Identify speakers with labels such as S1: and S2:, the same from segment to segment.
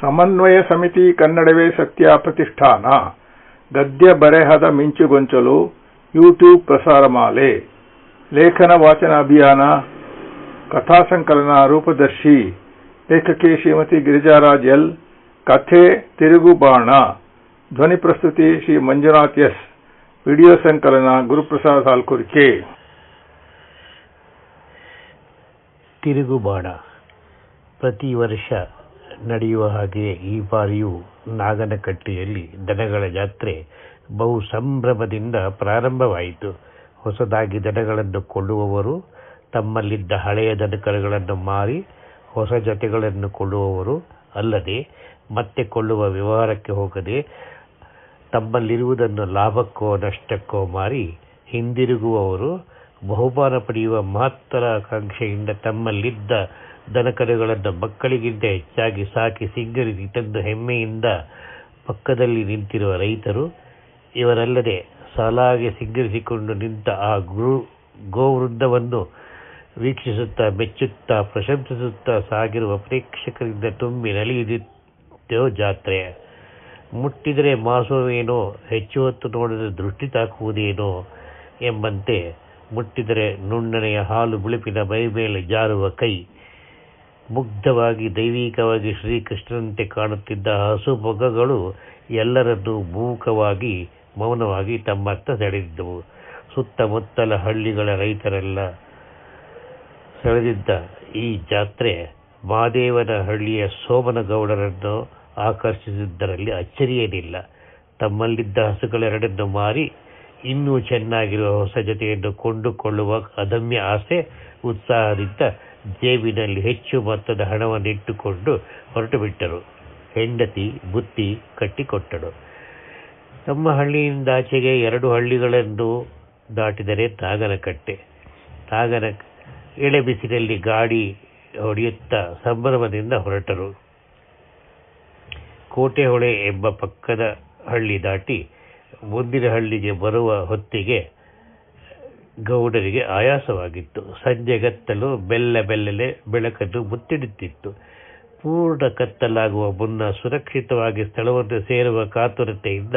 S1: ಸಮನ್ವಯ ಸಮಿತಿ ಕನ್ನಡವೇ ಸತ್ಯ ಪ್ರತಿಷ್ಠಾನ. ಗದ್ಯ ಬರೆಹದ ಮಿಂಚುಗೊಂಚಲು ಯೂಟ್ಯೂಬ್ ಪ್ರಸಾರಮಾಲೆ ಲೇಖನ ವಾಚನ ಅಭಿಯಾನ ಕಥಾಸಂಕಲನ ರೂಪದರ್ಶಿ. ಲೇಖಕಿ ಶ್ರೀಮತಿ ಗಿರಿಜಾರಾಜ್ ಎಲ್. ಕಥೆ ತಿರುಗುಬಾಣ ಧ್ವನಿ ಪ್ರಸ್ತುತಿ ಶ್ರೀ ಮಂಜುನಾಥ್ ಎಸ್. ವಿಡಿಯೋ ಸಂಕಲನ ಗುರುಪ್ರಸಾದ್ ಹಾಲ್ಕುರ್ಕೆ.
S2: ತಿರುಗುಬಾಣ ಪ್ರತಿ ವರ್ಷ ನಡೆಯುವ ಹಾಗೆ ಈ ಬಾರಿಯೂ ನಾಗನಕಟ್ಟೆಯಲ್ಲಿ ದನಗಳ ಜಾತ್ರೆ ಬಹು ಸಂಭ್ರಮದಿಂದ ಪ್ರಾರಂಭವಾಯಿತು. ಹೊಸದಾಗಿ ದನಗಳನ್ನು ಕೊಳ್ಳುವವರು, ತಮ್ಮಲ್ಲಿದ್ದ ಹಳೆಯ ದನಕರುಗಳನ್ನು ಮಾರಿ ಹೊಸ ಜೊತೆಗಳನ್ನು ಕೊಳ್ಳುವವರು ಅಲ್ಲದೆ ಮತ್ತೆ ಕೊಳ್ಳುವ ವ್ಯವಹಾರಕ್ಕೆ ಹೋಗದೆ ತಮ್ಮಲ್ಲಿರುವುದನ್ನು ಲಾಭಕ್ಕೋ ನಷ್ಟಕ್ಕೋ ಮಾರಿ ಹಿಂದಿರುಗುವವರು ಬಹುಮಾನ ಪಡೆಯುವ ಮಹತ್ತರ ಆಕಾಂಕ್ಷೆಯಿಂದ ತಮ್ಮಲ್ಲಿದ್ದ ದನಕರುಗಳನ್ನು ಮಕ್ಕಳಿಗಿಂತ ಹೆಚ್ಚಾಗಿ ಸಾಕಿ ಸಿಂಗರಿಸಿ ತಂದು ಹೆಮ್ಮೆಯಿಂದ ಪಕ್ಕದಲ್ಲಿ ನಿಂತಿರುವ ರೈತರು, ಇವರಲ್ಲದೆ ಸಾಲಾಗಿ ಸಿಂಗರಿಸಿಕೊಂಡು ನಿಂತ ಆ ಗುರು ಗೋವೃಂದವನ್ನು ವೀಕ್ಷಿಸುತ್ತಾ ಮೆಚ್ಚುತ್ತಾ ಪ್ರಶಂಸಿಸುತ್ತಾ ಸಾಗಿರುವ ಪ್ರೇಕ್ಷಕರಿಂದ ತುಂಬಿ ನಲಿಯುತ್ತಿದ್ದೋ ಜಾತ್ರೆ. ಮುಟ್ಟಿದರೆ ಮಾಸುವೇನೋ ಹೆಚ್ಚು ಹೊತ್ತು ನೋಡಿದರೆ ದೃಷ್ಟಿ ತಾಕುವುದೇನೋ ಎಂಬಂತೆ ಮುಟ್ಟಿದರೆ ನುಣ್ಣನೆಯ ಹಾಲು ಬಿಳುಪಿನ ಮೈ ಮೇಲೆ ಜಾರುವ ಕೈ. ಮುಗ್ಧವಾಗಿ ದೈವಿಕವಾಗಿ ಶ್ರೀಕೃಷ್ಣನಂತೆ ಕಾಣುತ್ತಿದ್ದ ಹಸು ಮೊಗಗಳು ಎಲ್ಲರನ್ನೂ ಮೂಕವಾಗಿ ಮೌನವಾಗಿ ತಮ್ಮತ್ತ ಸೆಳೆದಿದ್ದವು ಸುತ್ತಮುತ್ತಲ ಹಳ್ಳಿಗಳ ರೈತರೆಲ್ಲ ಸೆಳೆದಿದ್ದ ಈ ಜಾತ್ರೆ ಮಹಾದೇವನ ಹಳ್ಳಿಯ ಸೋಮನಗೌಡರನ್ನು ಆಕರ್ಷಿಸಿದ್ದರಲ್ಲಿ ಅಚ್ಚರಿಯೇನಿಲ್ಲ. ತಮ್ಮಲ್ಲಿದ್ದ ಹಸುಗಳೆರಡನ್ನು ಮಾರಿ ಇನ್ನೂ ಚೆನ್ನಾಗಿರುವ ಹೊಸ ಜೊತೆಯನ್ನು ಕೊಂಡುಕೊಳ್ಳುವ ಅದಮ್ಯ ಆಸೆ, ಉತ್ಸಾಹದಿಂದ ಜೇಬಿನಲ್ಲಿ ಹೆಚ್ಚು ಮೊತ್ತದ ಹಣವನ್ನಿಟ್ಟುಕೊಂಡು ಹೊರಟು ಬಿಟ್ಟರು. ಹೆಂಡತಿ ಬುತ್ತಿ ಕಟ್ಟಿಕೊಟ್ಟಳು. ತಮ್ಮ ಹಳ್ಳಿಯಿಂದಾಚೆಗೆ ಎರಡು ಹಳ್ಳಿಗಳೆಂದು ದಾಟಿದರೆ ತಾಗನಕಟ್ಟೆ. ತಾಗನ ಎಳೆ ಬಿಸಿಲಲ್ಲಿ ಗಾಡಿ ಹೊಡೆಯುತ್ತಾ ಸಂಭ್ರಮದಿಂದ ಹೊರಟರು. ಕೋಟೆಹೊಳೆ ಎಂಬ ಪಕ್ಕದ ಹಳ್ಳಿ ದಾಟಿ ಮುಂದಿನ ಹಳ್ಳಿಗೆ ಬರುವ ಹೊತ್ತಿಗೆ ಗೌಡರಿಗೆ ಆಯಾಸವಾಗಿತ್ತು. ಸಂಜೆಗತ್ತಲು ಬೆಲ್ಲ ಬೆಲ್ಲಲೆ ಬೆಳಕನ್ನು ಮುತ್ತಿಡುತ್ತಿತ್ತು. ಪೂರ್ಣ ಕತ್ತಲಾಗುವ ಮುನ್ನ ಸುರಕ್ಷಿತವಾಗಿ ಸ್ಥಳವನ್ನು ಸೇರುವ ಕಾತುರತೆಯಿಂದ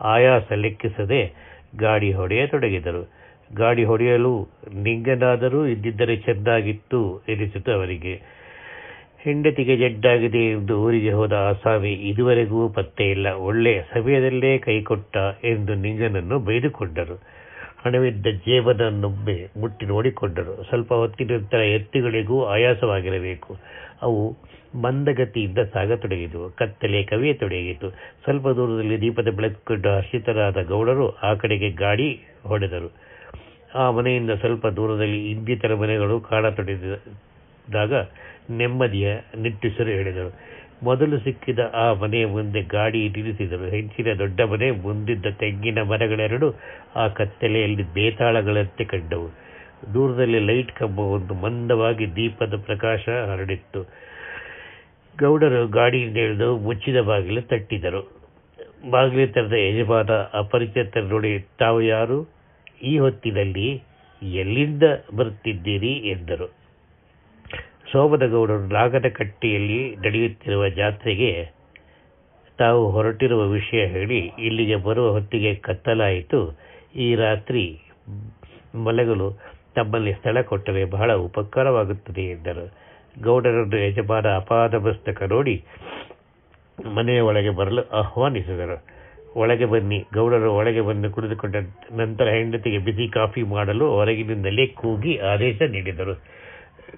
S2: ಆಯಾಸ ಲೆಕ್ಕಿಸದೆ ಗಾಡಿ ಹೊಡೆಯತೊಡಗಿದರು ಗಾಡಿ ಹೊಡೆಯಲು ನಿಂಗನಾದರೂ ಇದ್ದಿದ್ದರೆ ಚೆನ್ನಾಗಿತ್ತು ಎನಿಸಿತು ಅವರಿಗೆ. ಹೆಂಡತಿಗೆ ಜಡ್ಡಾಗಿದೆ ಎಂದು ಊರಿಗೆ ಹೋದ ಆಸಾಮಿ ಇದುವರೆಗೂ ಪತ್ತೆ ಇಲ್ಲ. ಒಳ್ಳೆಯ ಸಮಯದಲ್ಲೇ ಕೈಕೊಟ್ಟ ಎಂದು ನಿಂಗನನ್ನು ಬೈದುಕೊಂಡರು ಹಣವಿದ್ದ ಜೇಬನನ್ನೊಮ್ಮೆ ಮುಟ್ಟಿ ನೋಡಿಕೊಂಡರು. ಸ್ವಲ್ಪ ಹೊತ್ತಿನ ನಂತರ ಎತ್ತುಗಳಿಗೂ ಆಯಾಸವಾಗಿರಬೇಕು. ಅವು ಮಂದಗತಿಯಿಂದ ಸಾಗತೊಡಗಿದವು ಕತ್ತಲೆ ಕವಿಯತೊಡಗಿತು ಸ್ವಲ್ಪ ದೂರದಲ್ಲಿ ದೀಪದ ಬೆಳಕೊಂಡು ಹರ್ಷಿತರಾದ ಗೌಡರು ಆ ಕಡೆಗೆ ಗಾಡಿ ಹೊಡೆದರು. ಆ ಮನೆಯಿಂದ ಸ್ವಲ್ಪ ದೂರದಲ್ಲಿ ಇನ್ನಿತರ ಮನೆಗಳು ಕಾಣತೊಡಗಿದಾಗ ನೆಮ್ಮದಿಯ ನಿಟ್ಟುಸಿರು ಹೇಳಿದರು. ಮೊದಲು ಸಿಕ್ಕಿದ ಆ ಮನೆಯ ಮುಂದೆ ಗಾಡಿ ನಿಲ್ಲಿಸಿದರು. ಹೆಂಚಿನ ದೊಡ್ಡ ಮನೆ ಮುಂದಿದ್ದ ತೆಂಗಿನ ಮರಗಳೆರಡು ಆ ಕತ್ತಲೆಯಲ್ಲಿ ಬೇತಾಳಗಳಂತೆ ಕಂಡವು. ದೂರದಲ್ಲಿ ಲೈಟ್ ಕಂಬ ಒಂದು ಮಂದವಾಗಿ ದೀಪದ ಪ್ರಕಾಶ ಹರಡಿತ್ತು. ಗೌಡರು ಗಾಡಿಯಿಂದ ಇಳಿದು ಮುಚ್ಚಿದ ಬಾಗಿಲು ತಟ್ಟಿದರು. ಬಾಗಿಲು ತೆರೆದ ಯಜಮಾನ ಅಪರಿಚಿತ ನೋಡಿ, ತಾವು ಯಾರು? ಈ ಹೊತ್ತಿನಲ್ಲಿ ಎಲ್ಲಿಂದ ಬರುತ್ತಿದ್ದೀರಿ ಎಂದರು. ಸೋಮನಗೌಡರು ನಾಗನಕಟ್ಟಿಯಲ್ಲಿ ನಡೆಯುತ್ತಿರುವ ಜಾತ್ರೆಗೆ ತಾವು ಹೊರಟಿರುವ ವಿಷಯ ಹೇಳಿ ಇಲ್ಲಿಗೆ ಬರುವ ಹೊತ್ತಿಗೆ ಕತ್ತಲಾಯಿತು. ಈ ರಾತ್ರಿ ಮಲಗಲು ತಮ್ಮಲ್ಲಿ ಸ್ಥಳ ಕೊಟ್ಟರೆ ಬಹಳ ಉಪಕಾರವಾಗುತ್ತದೆ ಎಂದರು. ಗೌಡರನ್ನು ಯಜಮಾನ ಅಪಾದ ಪುಸ್ತಕ ನೋಡಿ ಮನೆಯ ಒಳಗೆ ಬರಲು ಆಹ್ವಾನಿಸಿದರು. ಒಳಗೆ ಬನ್ನಿ, ಗೌಡರು ಒಳಗೆ ಬಂದು ಕುಳಿತುಕೊಂಡ ನಂತರ ಹೆಂಡತಿಗೆ ಬಿಸಿ ಕಾಫಿ ಮಾಡಲು ಹೊರಗಿನಿಂದಲೇ ಕೂಗಿ ಆದೇಶ ನೀಡಿದರು.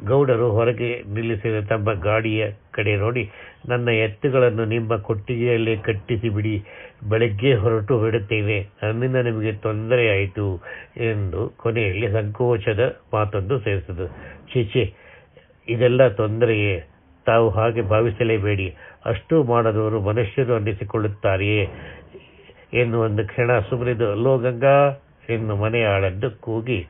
S2: ಗೌಡರು ಹೊರಗೆ ನಿಲ್ಲಿಸಿದ ತಮ್ಮ ಗಾಡಿಯ ಕಡೆ ನೋಡಿ, ನನ್ನ ಎತ್ತುಗಳನ್ನು ನಿಮ್ಮ ಕೊಟ್ಟಿಗೆಯಲ್ಲೇ ಕಟ್ಟಿಸಿ ಬಿಡಿ ಬೆಳಗ್ಗೆ ಹೊರಟು ಬಿಡುತ್ತೇವೆ, ನನ್ನಿಂದ ನಿಮಗೆ ತೊಂದರೆಯಾಯಿತು ಎಂದು ಕೊನೆಯಲ್ಲಿ ಸಂಕೋಚದ ಮಾತೊಂದು ಸೇರಿಸಿದರು. ಚೀಚೆ ಇದೆಲ್ಲ ತೊಂದರೆಯೇ? ತಾವು ಹಾಗೆ ಭಾವಿಸಲೇಬೇಡಿ, ಅಷ್ಟು ಮಾಡದವರು ಮನುಷ್ಯರು ಅನ್ನಿಸಿಕೊಳ್ಳುತ್ತಾರೆಯೇ? ಎನ್ನು ಒಂದು ಕ್ಷಣ ಸುಮ್ಮನಿದು ಅಲ್ಲೋ ಗಂಗಾ ಎಂದು ಮನೆಯ ಆಳನ್ನು ಕೂಗಿ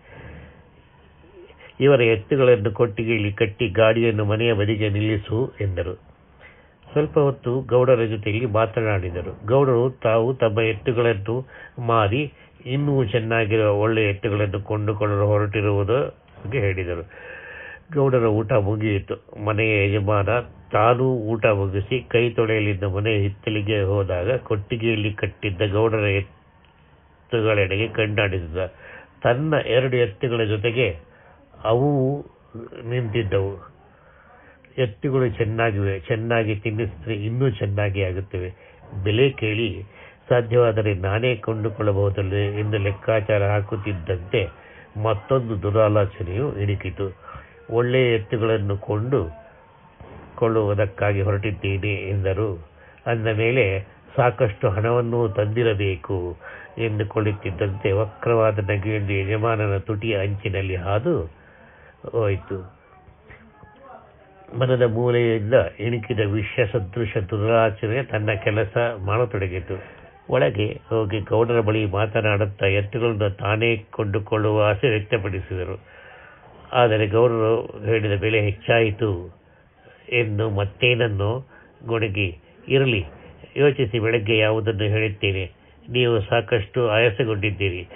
S2: ಇವರ ಎತ್ತುಗಳನ್ನು ಕೊಟ್ಟಿಗೆಯಲ್ಲಿ ಕಟ್ಟಿ ಗಾಡಿಯನ್ನು ಮನೆಯ ಬದಿಗೆ ನಿಲ್ಲಿಸು ಎಂದರು. ಸ್ವಲ್ಪ ಹೊತ್ತು ಗೌಡರ ಜೊತೆಯಲ್ಲಿ ಮಾತನಾಡಿದರು. ಗೌಡರು ತಾವು ತಮ್ಮ ಎತ್ತುಗಳನ್ನು ಮಾರಿ ಇನ್ನೂ ಚೆನ್ನಾಗಿರುವ ಒಳ್ಳೆಯ ಎತ್ತುಗಳನ್ನು ಕೊಂಡುಕೊಳ್ಳಲು ಹೊರಟಿರುವುದು ಹೇಳಿದರು. ಗೌಡರ ಊಟ ಮುಗಿಯಿತು. ಮನೆಯ ಯಜಮಾನ ತಾನೂ ಊಟ ಮುಗಿಸಿ ಕೈ ತೊಳೆಯಲಿದ್ದ ಮನೆ ಹಿತ್ತಲಿಗೆ ಹೋದಾಗ ಕೊಟ್ಟಿಗೆಯಲ್ಲಿ ಕಟ್ಟಿದ್ದ ಗೌಡರ ಎತ್ತುಗಳೆಡೆಗೆ ಕಂಡಾಡಿದ ತನ್ನ ಎರಡು ಎತ್ತುಗಳ ಜೊತೆಗೆ ಅವು ನಿಂತಿದ್ದವು. ಎತ್ತುಗಳು ಚೆನ್ನಾಗಿವೆ, ಚೆನ್ನಾಗಿ ತಿನ್ನಿಸಿದ್ರೆ ಇನ್ನೂ ಚೆನ್ನಾಗಿ ಆಗುತ್ತವೆ. ಬೆಲೆ ಕೇಳಿ ಸಾಧ್ಯವಾದರೆ ನಾನೇ ಕೊಂಡುಕೊಳ್ಳಬಹುದಲ್ಲೇ ಎಂದು ಲೆಕ್ಕಾಚಾರ ಹಾಕುತ್ತಿದ್ದಂತೆ ಮತ್ತೊಂದು ದುರಾಲೋಚನೆಯು ಇಣುಕಿತು ಒಳ್ಳೆಯ ಎತ್ತುಗಳನ್ನು ಕೊಂಡು ಕೊಳ್ಳುವುದಕ್ಕಾಗಿ ಹೊರಟಿದ್ದೇನೆ ಎಂದರು. ಅಂದ ಮೇಲೆ, ಸಾಕಷ್ಟು ಹಣವನ್ನು ತಂದಿರಬೇಕು ಎಂದುಕೊಳ್ಳುತ್ತಿದ್ದಂತೆ ವಕ್ರವಾದ ನಗೆಯೊಂದು ಯಜಮಾನನ ತುಟಿಯ ಅಂಚಿನಲ್ಲಿ ಹಾದು ಹೋಯಿತು. ಮನದ ಮೂಲೆಯಿಂದ ಇಣುಕಿದ ವಿಷ ಸದೃಶ ದುರಾಚರಣೆ ತನ್ನ ಕೆಲಸ ಮಾಡತೊಡಗಿತು. ಒಳಗೆ ಹೋಗಿ ಗೌಡರ ಬಳಿ ಮಾತನಾಡುತ್ತಾ ಎತ್ತುಗಳನ್ನು ತಾನೇ ಕೊಂಡುಕೊಳ್ಳುವ ಆಸೆ ವ್ಯಕ್ತಪಡಿಸಿದರು. ಆದರೆ ಗೌಡರು ಹೇಳಿದ ಬೆಲೆ ಹೆಚ್ಚಾಯಿತು. ಎಂದು ಮತ್ತೇನನ್ನು? ಗೊಣಗಿ, ಇರಲಿ, ಯೋಚಿಸಿ ಬೆಳಗ್ಗೆ ಯಾವುದನ್ನು ಹೇಳುತ್ತೇನೆ. ನೀವು ಸಾಕಷ್ಟು ಆಯಾಸಗೊಂಡಿದ್ದೀರಿ.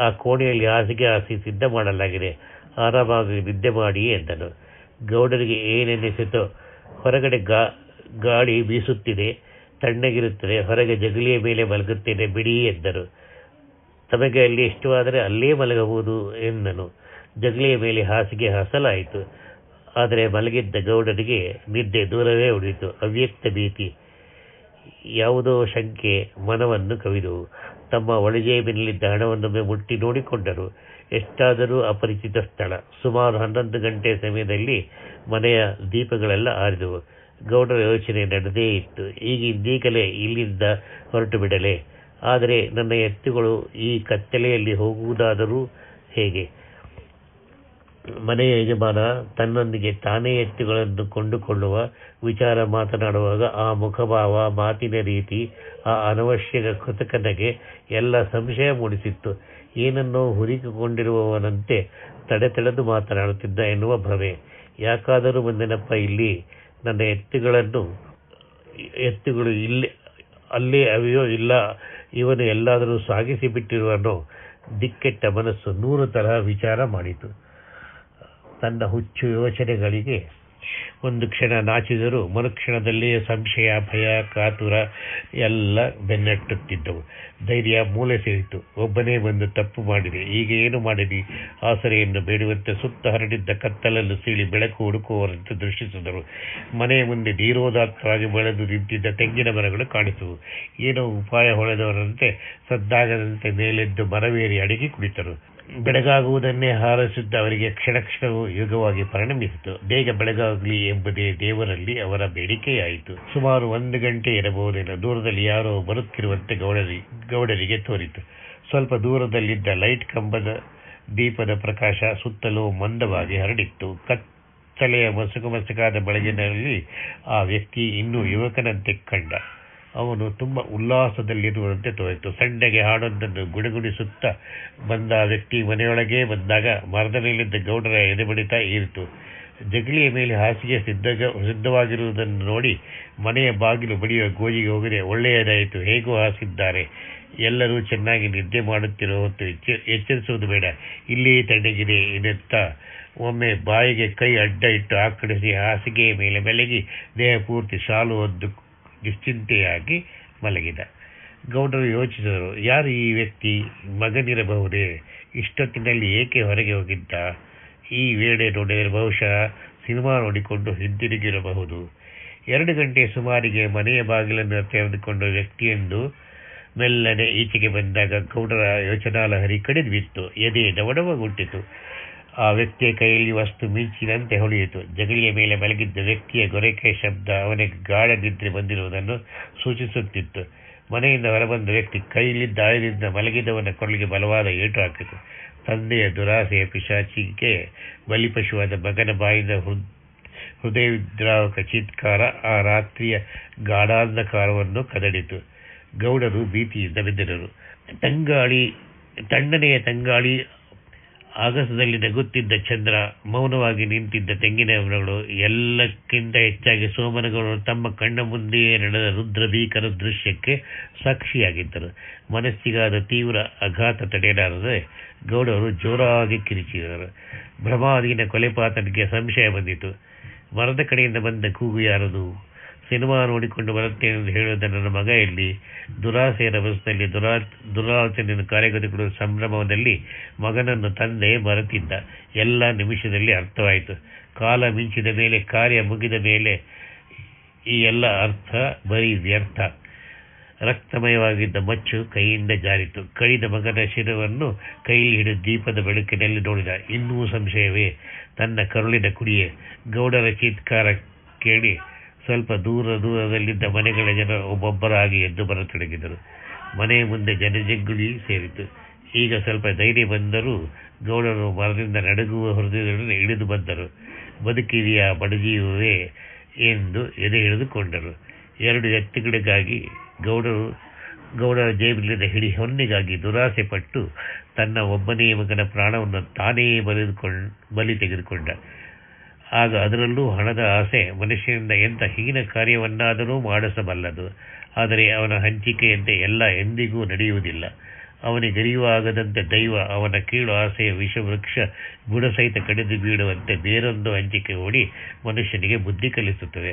S2: ಆ ಕೋಣೆಯಲ್ಲಿ ಹಾಸಿಗೆ ಹಾಸಿ ಸಿದ್ಧ ಮಾಡಲಾಗಿದೆ. ಆರಾಮಾಗಿ ನಿದ್ದೆ ಮಾಡಿ ಎಂದನು. ಗೌಡರಿಗೆ ಏನೆನಿಸಿತೋ ಹೊರಗಡೆ ಗಾ, ಗಾಳಿ ಬೀಸುತ್ತಿದೆ, ತಣ್ಣಗಿರುತ್ತದೆ, ಹೊರಗೆ ಜಗಲಿಯ ಮೇಲೆ ಮಲಗುತ್ತೇನೆ ಬಿಡಿ ಎಂದರು. ತಮಗೆ ಅಲ್ಲಿ ಇಷ್ಟವಾದರೆ ಅಲ್ಲೇ ಮಲಗಬಹುದು ಎಂದನು. ಜಗಲಿಯ ಮೇಲೆ ಹಾಸಿಗೆ ಹಾಸಲಾಯಿತು. ಆದರೆ ಮಲಗಿದ್ದ ಗೌಡರಿಗೆ ನಿದ್ದೆ ದೂರವೇ ಉಳಿಯಿತು. ಅವ್ಯಕ್ತ ಭೀತಿ, ಯಾವುದೋ ಶಂಕೆ, ಮನವನ್ನು ಕವಿದವು ತಮ್ಮ ಒಳಜೇಬಿನಲ್ಲಿದ್ದ ಹಣವನ್ನೊಮ್ಮೆ ಮುಟ್ಟಿ ನೋಡಿಕೊಂಡರು. ಎಷ್ಟಾದರೂ ಅಪರಿಚಿತ ಸ್ಥಳ. ಸುಮಾರು ಹನ್ನೊಂದು ಗಂಟೆ ಸಮಯದಲ್ಲಿ ಮನೆಯ ದೀಪಗಳೆಲ್ಲ ಆರಿದವು. ಗೌಡರ ಯೋಚನೆ ನಡೆದೇ ಇತ್ತು. ಈಗ ಇದ್ದೀಗಲೇ ಇಲ್ಲಿಂದ ಹೊರಟು ಬಿಡಲೇ. ಆದರೆ ನನ್ನ ಎತ್ತುಗಳು ಈ ಕತ್ತಲೆಯಲ್ಲಿ ಹೋಗುವುದಾದರೂ ಹೇಗೆ? ಮನೆಯ ಯಜಮಾನ ತನ್ನೊಂದಿಗೆ ತಾನೇ ಎತ್ತುಗಳನ್ನು ಕೊಂಡುಕೊಳ್ಳುವ ವಿಚಾರ ಮಾತನಾಡುವಾಗ ಆ ಮುಖಭಾವ, ಮಾತಿನ ರೀತಿ, ಆ ಅನವಶ್ಯಕ ಕೃತಕನಗೆ ಎಲ್ಲ ಸಂಶಯ ಮೂಡಿಸಿತ್ತು. ಏನನ್ನೋ ಹುರಿಕಿಕೊಂಡಿರುವವನಂತೆ ತಡೆ ತಡೆದು ಮಾತನಾಡುತ್ತಿದ್ದ ಎನ್ನುವ ಭ್ರಮೆ ಯಾಕಾದರೂ ಬಂದೆನಪ್ಪ ಇಲ್ಲಿ ನನ್ನ ಎತ್ತುಗಳನ್ನು, ಎತ್ತುಗಳು ಇಲ್ಲಿ, ಅಲ್ಲಿ ಅವೆಯೋ ಇಲ್ಲ, ಇವನು ಎಲ್ಲಾದರೂ ಸಾಗಿಸಿ ಬಿಟ್ಟಿರುವನೋ ದಿಕ್ಕೆಟ್ಟ ಮನಸ್ಸು ನೂರು ತರಹ ವಿಚಾರ ಮಾಡಿತು. ತನ್ನ ಹುಚ್ಚು ಯೋಚನೆಗಳಿಗೆ ಒಂದು ಕ್ಷಣ ನಾಚಿದರೂ ಮರುಕ್ಷಣದಲ್ಲಿ ಸಂಶಯ, ಭಯ, ಕಾತುರ ಎಲ್ಲ ಬೆನ್ನಟ್ಟುತ್ತಿದ್ದವು. ಧೈರ್ಯ ಮೂಲೆ ಸೇರಿತು ಒಬ್ಬನೇ ಬಂದು ತಪ್ಪು ಮಾಡಿದೆ. ಈಗ ಏನು ಮಾಡಿದಿ? ಆಸರೆಯನ್ನು ಬೇಡುವಂತೆ ಸುತ್ತ ಹರಡಿದ್ದ ಕತ್ತಲನ್ನು ಸೀಳಿ ಬೆಳಕು ಹುಡುಕುವವರಂತೆ ದೃಷ್ಟಿಸಿದರು. ಮನೆಯ ಮುಂದೆ ಧೀರೋದಾತ್ತರಾಗಿ ಬೆಳೆದು ನಿಂತಿದ್ದ ತೆಂಗಿನ ಮರಗಳು ಕಾಣಿಸುವು. ಏನೋ ಉಪಾಯ ಹೊಳೆದವರಂತೆ ಸದ್ದಾಗದಂತೆ ಮೇಲೆದ್ದು ಮರವೇರಿ ಅಡಗಿ ಕುಳಿತರು. ಬೆಳಗಾಗುವುದನ್ನೇ ಹಾರೈಸಿದ್ದ ಅವರಿಗೆ ಕ್ಷಣ ಕ್ಷಣವೂ ಯುಗವಾಗಿ ಪರಿಣಮಿಸಿತು. ಬೇಗ ಬೆಳಗಾಗಲಿ ಎಂಬುದೇ ದೇವರಲ್ಲಿ ಅವರ ಬೇಡಿಕೆಯಾಯಿತು. ಸುಮಾರು ಒಂದು ಗಂಟೆ ಇರಬಹುದೇನೋ ದೂರದಲ್ಲಿ ಯಾರೋ ಬರುತ್ತಿರುವಂತೆ ಗೌಡರಿ, ಗೌಡರಿಗೆ ತೋರಿತು. ಸ್ವಲ್ಪ ದೂರದಲ್ಲಿದ್ದ ಲೈಟ್ ಕಂಬದ ದೀಪದ ಪ್ರಕಾಶ ಸುತ್ತಲೂ ಮಂದವಾಗಿ ಹರಡಿತ್ತು. ಕತ್ತಲೆಯ ಮಸುಕು ಮಸುಕಾದ ಬೆಳಗಿನಲ್ಲಿ ಆ ವ್ಯಕ್ತಿ ಇನ್ನೂ ಯುವಕನಂತೆ ಕಂಡ. ಅವನು ತುಂಬ ಉಲ್ಲಾಸದಲ್ಲಿರುವಂತೆ ತೋರಿತು. ಸಣ್ಣಗೆ ಹಾಡೊಂದನ್ನು ಗುಡುಗುಡಿಸುತ್ತಾ ಬಂದ ವ್ಯಕ್ತಿ ಮನೆಯೊಳಗೆ ಬಂದಾಗ ಮರದ ಮೇಲಿದ್ದ ಗೌಡರ ಎದೆಬಡಿತ ಏರಿತು. ಜಗಲಿಯ ಮೇಲೆ ಹಾಸಿಗೆ ಸಿದ್ಧ ಸಿದ್ಧವಾಗಿರುವುದನ್ನು ನೋಡಿ ಮನೆಯ ಬಾಗಿಲು ಬಡಿಯುವ ಗೋಜಿಗೆ ಹೋಗದೆ ಒಳ್ಳೆಯದಾಯಿತು. ಹೇಗೂ ಹಾಸಿದ್ದಾರೆ. ಎಲ್ಲರೂ ಚೆನ್ನಾಗಿ ನಿದ್ದೆ ಮಾಡುತ್ತಿರುವ ಹೊತ್ತು ಎಚ್ಚ, ಎಚ್ಚರಿಸುವುದು ಬೇಡ. ಇಲ್ಲಿ ತಣ್ಣಗಿದೆ ಎನ್ನುತ್ತಾ ಒಮ್ಮೆ ಬಾಯಿಗೆ ಕೈ ಅಡ್ಡ ಇಟ್ಟು ಆಕಡಿಸಿ ಹಾಸಿಗೆಯ ಮೇಲೆ ಮಲಗಿ ದೇಹ ಪೂರ್ತಿ ಶಾಲು ಹೊದ್ದು ನಿಶ್ಚಿಂತೆಯಾಗಿ ಮಲಗಿದ. ಗೌಡರು ಯೋಚಿಸಿದರು, ಯಾರು ಈ ವ್ಯಕ್ತಿ? ಮಗನಿರಬಹುದೇ? ಇಷ್ಟೊತ್ತಿನಲ್ಲಿ ಏಕೆ ಹೊರಗೆ ಹೋಗಿದ್ದ? ಈ ವೇಳೆ ನೋಡಿದರೆ ಬಹುಶಃ ಸಿನಿಮಾ ನೋಡಿಕೊಂಡು ಹಿಂದಿರುಗಿರಬಹುದು ಎರಡು ಗಂಟೆ ಸುಮಾರಿಗೆ ಮನೆಯ ಬಾಗಿಲನ್ನು ತೆರೆದುಕೊಂಡ ವ್ಯಕ್ತಿಯೊಂದು ಮೆಲ್ಲನೆ ಈಚೆಗೆ ಬಂದಾಗ ಗೌಡರ ಯೋಚನಾಲಹರಿ ಕಡಿದು ಬಿತ್ತು. ಎದೆ ಡವಡವಗುಟ್ಟಿತು ಆ ವ್ಯಕ್ತಿಯ ಕೈಯಲ್ಲಿ ವಸ್ತು ಮಿಂಚಿನಂತೆ ಹೊಳೆಯಿತು. ಜಗಲಿಯ ಮೇಲೆ ಮಲಗಿದ್ದ ವ್ಯಕ್ತಿಯ ಗೊರಕೆ ಶಬ್ದ ಅವನಿಗೆ ಗಾಢ ನಿದ್ರೆ ಬಂದಿರುವುದನ್ನು ಸೂಚಿಸುತ್ತಿತ್ತು. ಮನೆಯಿಂದ ಹೊರಬಂದ ವ್ಯಕ್ತಿ ಕೈಯಲ್ಲಿದ್ದ ಆಯುಧದಿಂದ ಮಲಗಿದವನ ಕೊರಳಿಗೆ ಬಲವಾದ ಏಟು ಹಾಕಿತು. ತಂದೆಯ ದುರಾಸೆಯ ಪಿಶಾಚಿಗೆ ಬಲಿಪಶುವಾದ ಮಗನ ಬಾಯಿಂದ ಹೃದ್ ಹೃದಯ ವಿದ್ರಾವಕ ಚೀತ್ಕಾರ ಆ ರಾತ್ರಿಯ ಗಾಢಾಂಧಕಾರವನ್ನು ಕದಡಿತು. ಗೌಡರು ಭೀತಿಯಿಂದ ಬಿದ್ದಿರರು ತಂಗಾಳಿ, ತಣ್ಣನೆಯ ತಂಗಾಳಿ ಆಗಸದಲ್ಲಿ ನಗುತ್ತಿದ್ದ ಚಂದ್ರ ಮೌನವಾಗಿ ನಿಂತಿದ್ದ ತೆಂಗಿನ ಮರಗಳು ಎಲ್ಲಕ್ಕಿಂತ ಹೆಚ್ಚಾಗಿ ಸೋಮನಗಳು ತಮ್ಮ ಕಣ್ಣ ಮುಂದೆಯೇ ನಡೆದ ರುದ್ರ ಭೀಕರ ದೃಶ್ಯಕ್ಕೆ ಸಾಕ್ಷಿಯಾಗಿದ್ದರು. ಮನಸ್ಸಿಗಾದ ತೀವ್ರ ಆಘಾತ ತಡೆಯಲಾರದೆ ಗೌಡರು ಜೋರಾಗಿ ಕಿರಿಚಿದರು. ಭ್ರಮಾದೀನ ಕೊಲೆಪಾತನಿಗೆ ಸಂಶಯ ಬಂದಿತು. ಮರದ ಕಡೆಯಿಂದ ಬಂದ ಕೂಗು ಯಾರದು? ಸಿನಿಮಾ ನೋಡಿಕೊಂಡು ಬರುತ್ತೇನೆ ಎಂದು ಹೇಳುವುದ ನನ್ನ ಮಗ ಇಲ್ಲಿ. ದುರಾಸೆಯ ರಭಸದಲ್ಲಿ ದುರಾ, ದುರಾಲೋಚನೆಯನ್ನು ಕಾರ್ಯಗತಗೊಳ್ಳುವ ಸಂಭ್ರಮದಲ್ಲಿ ಮಗನನ್ನು ತಂದೆ ಮರೆತಿದ್ದ. ಎಲ್ಲ ನಿಮಿಷದಲ್ಲಿ ಅರ್ಥವಾಯಿತು. ಕಾಲ ಮಿಂಚಿದ ಮೇಲೆ, ಕಾರ್ಯ ಮುಗಿದ ಮೇಲೆ ಈ ಎಲ್ಲ ಅರ್ಥ ಬರೀ ವ್ಯರ್ಥ. ರಕ್ತಮಯವಾಗಿದ್ದ ಮಚ್ಚು ಕೈಯಿಂದ ಜಾರಿತು. ಕಳಿದ ಮಗನ ಶಿರವನ್ನು ಕೈಯಲ್ಲಿ ಹಿಡಿದು ದೀಪದ ಬೆಳಕಿನಲ್ಲಿ ನೋಡಿದ. ಇನ್ನೂ ಸಂಶಯವೇ? ತನ್ನ ಕರುಳಿನ ಕುಡಿಯೇ ಗೌಡರ ಚೀತ್ಕಾರ ಕೇಳಿ ಸ್ವಲ್ಪ ದೂರ ದೂರದಲ್ಲಿದ್ದ ಮನೆಗಳ ಜನ ಒಬ್ಬೊಬ್ಬರಾಗಿ ಎದ್ದು ಬರತೊಡಗಿದರು ಮನೆಯ ಮುಂದೆ ಜನಜಂಗುಳಿ ಸೇರಿತು ಈಗ ಸ್ವಲ್ಪ ಧೈರ್ಯ ಬಂದರೂ ಗೌಡರು ಮರದಿಂದ ನಡುಗುವ ಹೃದಯದೊಡನೆ ಇಳಿದು ಬಂದರು. ಬದುಕಿದೆಯ ಬಡಜೀವವೇ ಎಂದು ಎದೆ ಹಿಡಿದುಕೊಂಡರು ಎರಡು ಎತ್ತುಗಳಿಗಾಗಿ ಗೌಡರು, ಗೌಡರ ಜೇಬಿಲಿದ್ದ ಹಿಡಿ ಹೊನ್ನಿಗಾಗಿ ದುರಾಸೆ ಪಟ್ಟು ತನ್ನ ಒಬ್ಬನೇ ಮಗನ ಪ್ರಾಣವನ್ನು ತಾನೇ ಬರೆದುಕೊಂಡು ಬಲಿ ತೆಗೆದುಕೊಂಡ. ಆಗ ಅದರಲ್ಲೂ ಹಣದ ಆಸೆ ಮನುಷ್ಯನಿಂದ ಎಂಥ ಹೀನ ಕಾರ್ಯವನ್ನಾದರೂ ಮಾಡಿಸಬಲ್ಲದು. ಆದರೆ ಅವನ ಹಂಚಿಕೆಯಂತೆ ಎಲ್ಲ ಎಂದಿಗೂ ನಡೆಯುವುದಿಲ್ಲ. ಅವನಿಗರಿಯುವಾಗದಂತೆ ದೈವ ಅವನ ಕೀಳು ಆಸೆಯ ವಿಷವೃಕ್ಷ ಬುಡಸಹಿತ ಕಡಿದು ಬೀಳುವಂತೆ ಬೇರೊಂದು ಹಂಚಿಕೆ ಓಡಿ ಮನುಷ್ಯನಿಗೆ ಬುದ್ಧಿ ಕಲಿಸುತ್ತದೆ.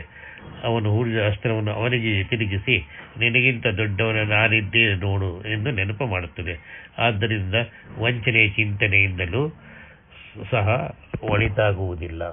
S2: ಅವನು ಹೂಡಿದ ಅಸ್ತ್ರವನ್ನು ಅವನಿಗೆ ತಿರುಗಿಸಿ, ನಿನಗಿಂತ ದೊಡ್ಡವನ ನಾನಿದ್ದೇ ನೋಡು ಎಂದು ನೆನಪು ಮಾಡುತ್ತದೆ. ಆದ್ದರಿಂದ ವಂಚನೆಯ ಚಿಂತನೆಯಿಂದಲೂ ಸಹ ಒಳಿತಾಗುವುದಿಲ್ಲ.